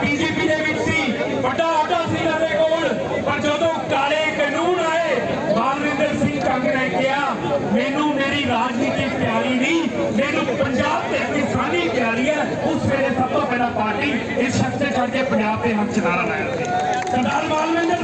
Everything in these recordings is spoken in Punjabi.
ਬੀਜੇਪੀ ਦੇ ਵਿੱਚ ਸੀ, ਵੱਡਾ ਅਹੁਦਾ ਸੀ ਇਹਨਾਂ ਕੋਲ। ਪਰ ਜਦੋਂ ਕਾਲੇ ਕਾਨੂੰਨ ਆਏ ਮਾਨਵਿੰਦਰ ਸਿੰਘ ਕੰਗ ਨੇ ਕਿਹਾ, ਮੈਨੂੰ ਮੇਰੀ ਰਾਜਨੀਤੀ ਪਿਆਰੀ ਨਹੀਂ, ਮੈਨੂੰ ਪੰਜਾਬ ਤੇ ਕਿਸਾਨੀ ਪਿਆਰੀ ਹੈ। ਉਸ ਵੇਲੇ ਸਭ ਤੋਂ ਪਹਿਲਾਂ ਪਾਰਟੀ ਇਸ ਸ਼ਖਸ ਦੇ ਕਰਕੇ ਪੰਜਾਬ ਦੇ ਹੱਕ ਚ ਨਾਰਾ ਲਾਇਆ ਸੀ। ਸਰਦਾਰ ਮਾਨਵਿੰਦਰ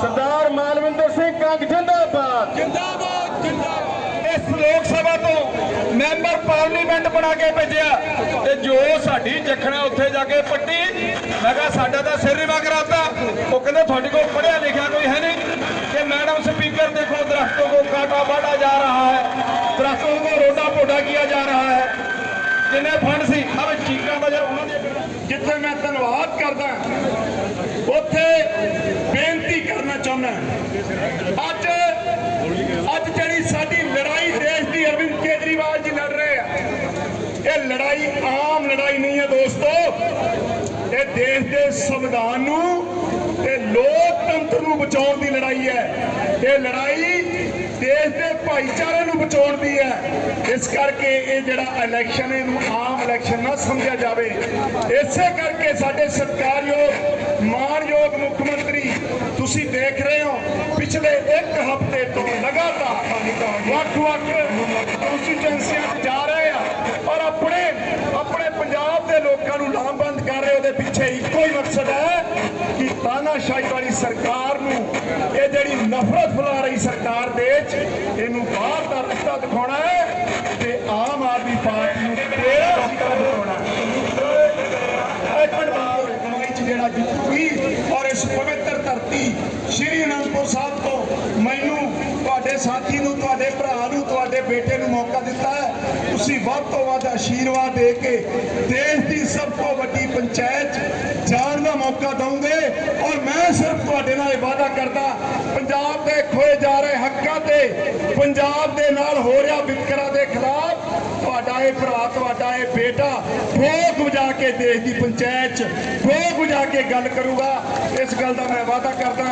ਸਰਦਾਰ ਮਾਲਵਿੰਦਰ ਸਿੰਘ ਕੰਗ, ਜਿੰਦਾਬਾਦ। ਜਿੰਦਾਬਾਦ ਜਿੰਦਾਬਾਦ। ਇਸ ਲੋਕ ਸਭਾ ਤੋਂ ਮੈਂਬਰ ਪਾਰਲੀਮੈਂਟ ਬਣਾ ਕੇ ਭੇਜਿਆ ਤੇ ਜੋ ਸਾਡੀ ਜਖਣਾ ਉੱਥੇ ਜਾ ਕੇ ਪੱਟੀ, ਮੈਂ ਕਿਹਾ ਸਾਡਾ ਤਾਂ ਸਿਰ ਰਿਵਾ ਕਰਾਤਾ ਉਹ ਕਹਿੰਦੇ ਤੁਹਾਡੇ ਕੋਲ ਪੜਿਆ ਲਿਖਿਆ ਕੋਈ ਹੈ ਨਹੀਂ ਕਿ ਮੈਡਮ ਸਪੀਕਰ ਦੇਖੋ, ਦਰਖਤੋਂ ਕੋ ਕਾਟਾ ਵਾਢਾ ਜਾ ਰਹਾ ਹੈ, ਦਰਖਤੋਂ ਕੋ ਰੋਡਾ ਪੋਡਾ ਕੀਤਾ ਜਾ ਰਹਾ ਹੈ। ਜਿੰਨੇ ਫੰਡ ਸੀ ਅਬ ਚੀਕਾਂ ਦਾ ਜਰ ਉਹਨਾਂ ਦੇ ਜਿੱਥੇ ਮੈਂ ਧੰਨਵਾਦ ਕਰਦਾ, ਉੱਥੇ ਚਾਹੁੰਦਾ ਅੱਜ ਅੱਜ ਜਿਹੜੀ ਸਾਡੀ ਲੜਾਈ ਦੇਸ਼ ਦੀ ਅਰਵਿੰਦ ਕੇਜਰੀਵਾਲ ਜੀ ਲੜ ਰਹੇ ਆ, ਇਹ ਲੜਾਈ ਆਮ ਲੜਾਈ ਨਹੀਂ ਹੈ ਦੋਸਤੋ। ਇਹ ਦੇਸ਼ ਦੇ ਸੰਵਿਧਾਨ ਨੂੰ ਤੇ ਲੋਕਤੰਤਰ ਨੂੰ ਬਚਾਉਣ ਦੀ ਲੜਾਈ ਹੈ। ਇਹ ਲੜਾਈ ਦੇਸ਼ ਦੇ ਭਾਈਚਾਰੇ ਨੂੰ ਬਚਾਉਣ ਦੀ ਹੈ। ਇਸ ਕਰਕੇ ਇਹ ਜਿਹੜਾ ਇਲੈਕਸ਼ਨ ਇਹਨੂੰ ਆਮ ਇਲੈਕਸ਼ਨ ਨਾ ਸਮਝਿਆ ਜਾਵੇ। ਇਸੇ ਕਰਕੇ ਸਾਡੇ ਸਤਿਕਾਰਯੋਗ ਮਾਣਯੋਗ ਮੁੱਖ ਮੰਤਰੀ, ਤੁਸੀਂ ਦੇਖ ਰਹੇ ਹੋ, ਪਿਛਲੇ ਇੱਕ ਹਫ਼ਤੇ ਤੋਂ ਲਗਾਤਾਰ ਵੱਖ-ਵੱਖ ਕੰਸਟੀਚੁਐਂਸੀਆਂ 'ਚ ਜਾ ਰਹੇ ਆ ਔਰ ਆਪਣੇ ਆਪਣੇ ਪੰਜਾਬ ਦੇ ਲੋਕਾਂ ਨੂੰ ਲਾਮਬੰਦ ਕਰ ਰਹੇ ਉਹਦੇ ਪਿੱਛੇ ਇੱਕੋ ਹੀ ਮਕਸਦ ਹੈ ਕਿ ਤਾਨਾਸ਼ਾਹੀ ਵਾਲੀ ਸਰਕਾਰ ਨੂੰ, ਇਹ ਜਿਹੜੀ ਨਫ਼ਰਤ ਫੈਲਾ ਰਹੀ ਸਰਕਾਰ ਦੇ ਵਿੱਚ, ਇਹਨੂੰ ਬਾਹਰ ਦਾ ਰਸਤਾ ਦਿਖਾਉਣਾ ਹੈ ਤੇ ਆਮ ਆਦਮੀ ਪਾਰਟੀ ਨੂੰ ਤੇਰਾ ਰਸਤਾ ਦਿਖਾਉਣਾ ਹੈ ਇੱਕ ਮਿੰਟ ਬਾਅਦ ਕਮਾਈ ਚ ਜਿਹੜਾ ਜਿੱਤੂਗੀ ਔਰ ਇਸ ਪਵਿੱਤਰ ਧਰਤੀ ਸ਼੍ਰੀ ਸਾਹਿਬ ਤੋਂ ਮੈਨੂੰ ਤੁਹਾਡੇ ਸਾਥੀ ਨੂੰ, ਤੁਹਾਡੇ ਭਰਾ ਨੂੰ, ਤੁਹਾਡੇ ਬੇਟੇ ਨੂੰ ਮੌਕਾ ਦਿੱਤਾ ਹੈ। ਤੁਸੀਂ ਵੱਧ ਤੋਂ ਵੱਧ ਆਸ਼ੀਰਵਾਦ ਦੇ ਕੇ ਦੇਸ਼ ਦੀ ਸਭ ਤੋਂ ਵੱਡੀ ਪੰਚਾਇਤ ਜਾਣ ਦਾ ਮੌਕਾ ਦਵੋਗੇ। ਔਰ ਮੈਂ ਸਿਰਫ ਤੁਹਾਡੇ ਨਾਲ ਇਹ ਵਾਅਦਾ ਕਰਦਾ, ਪੰਜਾਬ ਦੇ ਖੋਏ ਜਾ ਰਹੇ ਹੱਕਾਂ ਤੇ ਪੰਜਾਬ ਦੇ ਨਾਲ ਹੋ ਰਿਹਾ ਵਿਤਕਰਾ ਦੇ ਖਿਲਾਫ। ਤੁਹਾਡਾ ਇਹ ਭਰਾ, ਤੁਹਾਡਾ ਇਹ ਬੇਟਾ ਬਹੁਤ ਵਜਾ ਕੇ ਦੇਸ਼ ਦੀ ਪੰਚਾਇਤ 'ਚ ਬਹੁਤ ਵਜਾ ਕੇ ਗੱਲ ਕਰੂਗਾ। ਇਸ ਗੱਲ ਦਾ ਮੈਂ ਵਾਅਦਾ ਕਰਦਾ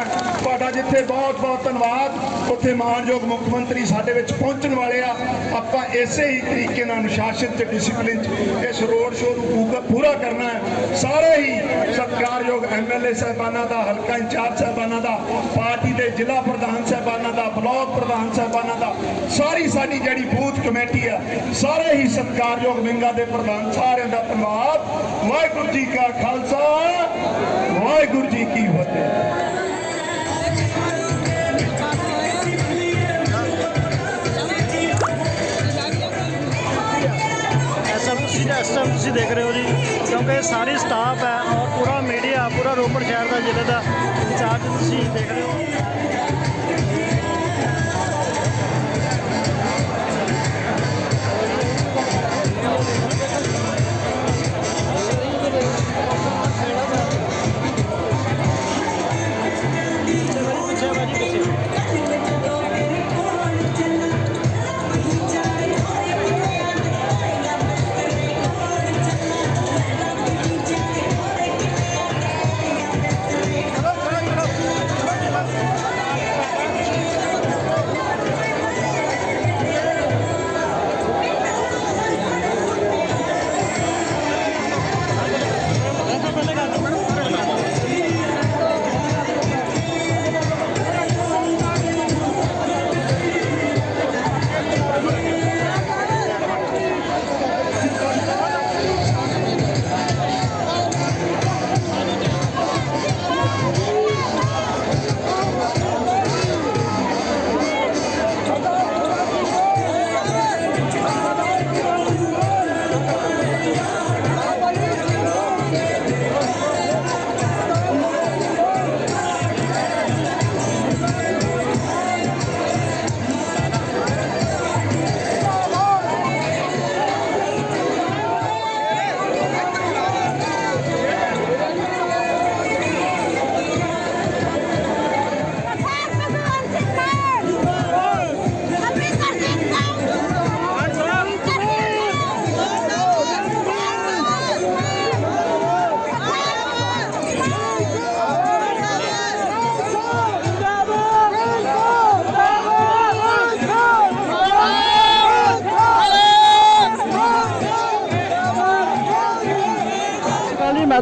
ਤੁਹਾਡਾ ਜਿੱਥੇ ਬਹੁਤ ਬਹੁਤ ਧੰਨਵਾਦ। ਉੱਥੇ ਮਾਨਯੋਗ ਮੁੱਖ ਮੰਤਰੀ ਸਾਡੇ ਵਿੱਚ ਪਹੁੰਚਣ ਵਾਲੇ ਆ। ਆਪਾਂ ਇਸੇ ਹੀ ਤਰੀਕੇ ਨਾਲ ਅਨੁਸ਼ਾਸਨ ਤੇ ਡਿਸਪਲਿਨ 'ਚ ਇਸ ਰੋਡ ਸ਼ੋਅ ਨੂੰ ਪੂਰਾ- ਪੂਰਾ ਕਰਨਾ ਹੈ। ਸਾਰੇ ਹੀ ਸਤਿਕਾਰਯੋਗ ਐਮਐਲਏ ਸਾਹਿਬਾਨਾਂ ਦਾ, ਹਲਕਾ ਇੰਚਾਰਜ ਸਾਹਿਬਾਨਾਂ ਦਾ, ਪਾਰਟੀ ਦੇ ਜ਼ਿਲ੍ਹਾ ਪ੍ਰਧਾਨ ਸਾਹਿਬਾਨਾਂ ਦਾ, ਬਲਾਕ ਪ੍ਰਧਾਨ ਸਾਹਿਬਾਨਾਂ ਦਾ, ਸਾਰੀ ਸਾਡੀ ਜਿਹੜੀ ਬੂਥ ਕਮੇਟੀ ਆ, ਸਾਰੇ ਹੀ ਸਤਿਕਾਰਯੋਗ ਵਿੰਗਾਂ ਦੇ ਪ੍ਰਧਾਨ ਸਾਰਿਆਂ ਦਾ ਧੰਨਵਾਦ। ਵਾਹਿਗੁਰੂ ਜੀ ਕਾ ਖਾਲਸਾ, ਵਾਹਿਗੁਰੂ ਜੀ ਕੀ ਫਤਿਹ। ਐਸਐਮਸੀ ਤੁਸੀਂ ਦੇਖ ਰਹੇ ਹੋ ਜੀ, ਕਿਉਂਕਿ ਇਹ ਸਾਰੀ ਸਟਾਫ ਹੈ ਔਰ ਪੂਰਾ ਮੀਡੀਆ ਪੂਰਾ ਰੋਪੜ ਸ਼ਹਿਰ ਦਾ ਜ਼ਿਲ੍ਹੇ ਦਾ ਇੰਚਾਰਜ ਤੁਸੀਂ ਦੇਖ ਰਹੇ ਹੋ।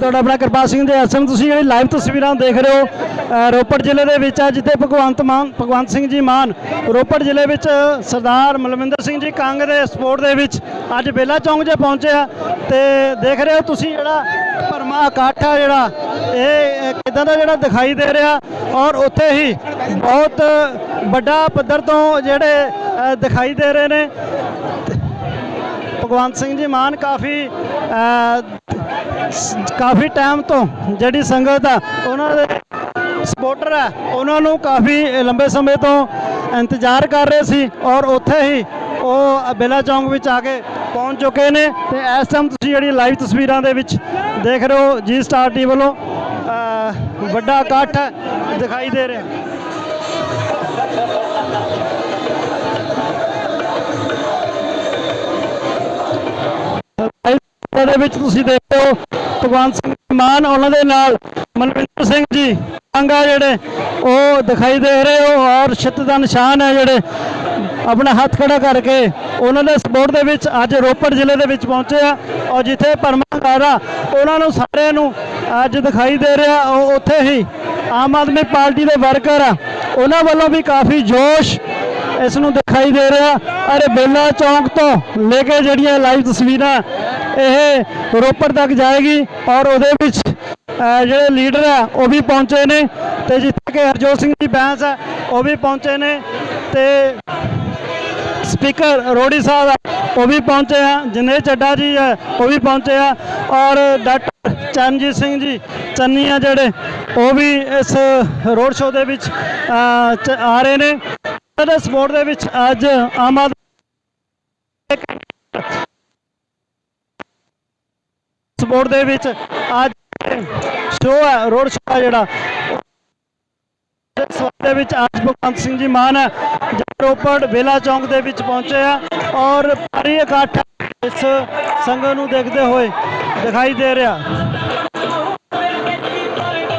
ਤੁਹਾਡਾ ਆਪਣਾ ਕਿਰਪਾ ਸਿੰਘ ਦੇ ਐਸਐਮ ਤੁਸੀਂ ਜਿਹੜੀ ਲਾਈਵ ਤਸਵੀਰਾਂ ਦੇਖ ਰਹੇ ਹੋ ਰੋਪੜ ਜ਼ਿਲ੍ਹੇ ਦੇ ਵਿੱਚ ਆ ਜਿੱਥੇ ਭਗਵੰਤ ਮਾਨ, ਭਗਵੰਤ ਸਿੰਘ ਜੀ ਮਾਨ, ਰੋਪੜ ਜ਼ਿਲ੍ਹੇ ਵਿੱਚ ਸਰਦਾਰ ਮਲਵਿੰਦਰ ਸਿੰਘ ਜੀ ਕੰਗ ਦੇ ਸਪੋਰਟ ਦੇ ਵਿੱਚ ਅੱਜ ਬੇਲਾ ਚੌਂਕ 'ਚ ਪਹੁੰਚੇ ਆ ਤੇ ਦੇਖ ਰਹੇ ਹੋ ਤੁਸੀਂ ਜਿਹੜਾ ਭਰਮਾ ਇਕੱਠ ਆ ਜਿਹੜਾ, ਇਹ ਕਿਦਾਂ ਦਾ ਜਿਹੜਾ ਦਿਖਾਈ ਦੇ ਰਿਹਾ ਔਰ ਉੱਥੇ ਹੀ ਬਹੁਤ ਵੱਡਾ ਪੱਧਰ ਤੋਂ ਜਿਹੜੇ ਦਿਖਾਈ ਦੇ ਰਹੇ ਨੇ। ਭਗਵੰਤ ਸਿੰਘ ਜੀ ਮਾਨ ਕਾਫੀ ਕਾਫੀ ਟਾਈਮ ਤੋਂ ਜਿਹੜੀ ਸੰਗਤ ਆ, ਉਹਨਾਂ ਦੇ ਸਪੋਰਟਰ ਆ, ਉਹਨਾਂ ਨੂੰ ਕਾਫੀ ਲੰਬੇ ਸਮੇਂ ਤੋਂ ਇੰਤਜ਼ਾਰ ਕਰ ਰਹੇ ਸੀ ਔਰ ਉੱਥੇ ਹੀ ਉਹ ਬੇਲਾ ਚੌਂਕ ਵਿੱਚ ਆ ਕੇ ਪਹੁੰਚ ਚੁੱਕੇ ਨੇ ਤੇ ਇਸ ਟਾਈਮ ਤੁਸੀਂ ਜਿਹੜੀ ਲਾਈਵ ਤਸਵੀਰਾਂ ਦੇ ਵਿੱਚ ਦੇਖ ਰਹੇ ਹੋ ਜੀ ਸਟਾਰ ਟੀ ਵੱਲੋਂ ਵੱਡਾ ਇਕੱਠ ਦਿਖਾਈ ਦੇ ਰਿਹਾ। ਦੇ ਵਿੱਚ ਤੁਸੀਂ ਦੇਖਦੇ ਹੋ ਭਗਵੰਤ ਸਿੰਘ ਮਾਨ, ਉਹਨਾਂ ਦੇ ਨਾਲ ਮਨਵਿੰਦਰ ਸਿੰਘ ਜੀ, ਅੰਗਾ ਜਿਹੜੇ ਉਹ ਦਿਖਾਈ ਦੇ ਰਹੇ ਹੋ, ਔਰ ਛਿੱਤ ਦਾ ਨਿਸ਼ਾਨ ਹੈ ਜਿਹੜੇ ਆਪਣਾ ਹੱਥ ਖੜਾ ਕਰਕੇ ਉਹਨਾਂ ਦੇ ਸਪੋਰਟ ਦੇ ਵਿੱਚ ਅੱਜ ਰੋਪੜ ਜ਼ਿਲ੍ਹੇ ਦੇ ਵਿੱਚ ਪਹੁੰਚੇ ਆ, ਔਰ ਜਿੱਥੇ ਪਰਮਾਕਾਰਾ ਉਹਨਾਂ ਨੂੰ ਸਾਰਿਆਂ ਨੂੰ ਅੱਜ ਦਿਖਾਈ ਦੇ ਰਿਹਾ, ਉਹ ਉੱਥੇ ਹੀ ਆਮ ਆਦਮੀ ਪਾਰਟੀ ਦੇ ਵਰਕਰ ਆ, ਉਹਨਾਂ ਵੱਲੋਂ ਵੀ ਕਾਫੀ ਜੋਸ਼ ਇਸ ਨੂੰ ਦਿਖਾਈ ਦੇ ਰਿਹਾ। ਅਰੇ ਬੇਲਾ ਚੌਂਕ ਤੋਂ ਲੈ ਕੇ ਜਿਹੜੀਆਂ ਲਾਈਵ ਤਸਵੀਰਾਂ ਇਹ ਰੋਪੜ ਤੱਕ ਜਾਏਗੀ ਔਰ ਉਹਦੇ ਵਿੱਚ ਜਿਹੜੇ ਲੀਡਰ ਆ ਉਹ ਵੀ ਪਹੁੰਚੇ ਨੇ ਤੇ ਜਿੱਥੇ ਕਿ ਹਰਜੋਤ ਸਿੰਘ ਜੀ ਬੈਂਸ ਆ ਉਹ ਵੀ ਪਹੁੰਚੇ ਨੇ ਤੇ ਸਪੀਕਰ ਰੋੜੀ ਸਾਹਿਬ ਆ, ਉਹ ਵੀ ਪਹੁੰਚੇ ਆ ਜਨੇ ਚੱਡਾ ਜੀ ਆ ਉਹ ਵੀ ਪਹੁੰਚੇ ਆ ਔਰ ਡਾਕਟਰ ਚਰਨਜੀਤ ਸਿੰਘ ਜੀ ਚੰਨੀ ਆ ਜਿਹੜੇ ਉਹ ਵੀ ਇਸ ਰੋਡ ਸ਼ੋਅ ਦੇ ਵਿੱਚ ਆ ਰਹੇ ਨੇ। ਦੇ ਸਪੋਰਟ ਦੇ ਵਿੱਚ ਅੱਜ ਆਮ ਆਦਮੀ ਸਪੋਰਟ ਦੇ ਵਿੱਚ ਅੱਜ ਸ਼ੋਅ ਹੈ ਰੋਡ ਸ਼ੋਅ ਹੈ ਜਿਹੜਾ। ਇਸ ਦੇ ਵਿੱਚ ਅੱਜ ਭਗਵੰਤ ਸਿੰਘ ਜੀ ਮਾਨ ਹੈ ਰੋਪੜ ਵੇਲਾ ਚੌਂਕ ਦੇ ਵਿੱਚ ਪਹੁੰਚੇ ਆ ਔਰ ਭਾਰੀ ਇਕੱਠ ਇਸ ਸੰਗਤ ਨੂੰ ਦੇਖਦੇ ਹੋਏ ਦਿਖਾਈ ਦੇ ਰਿਹਾ।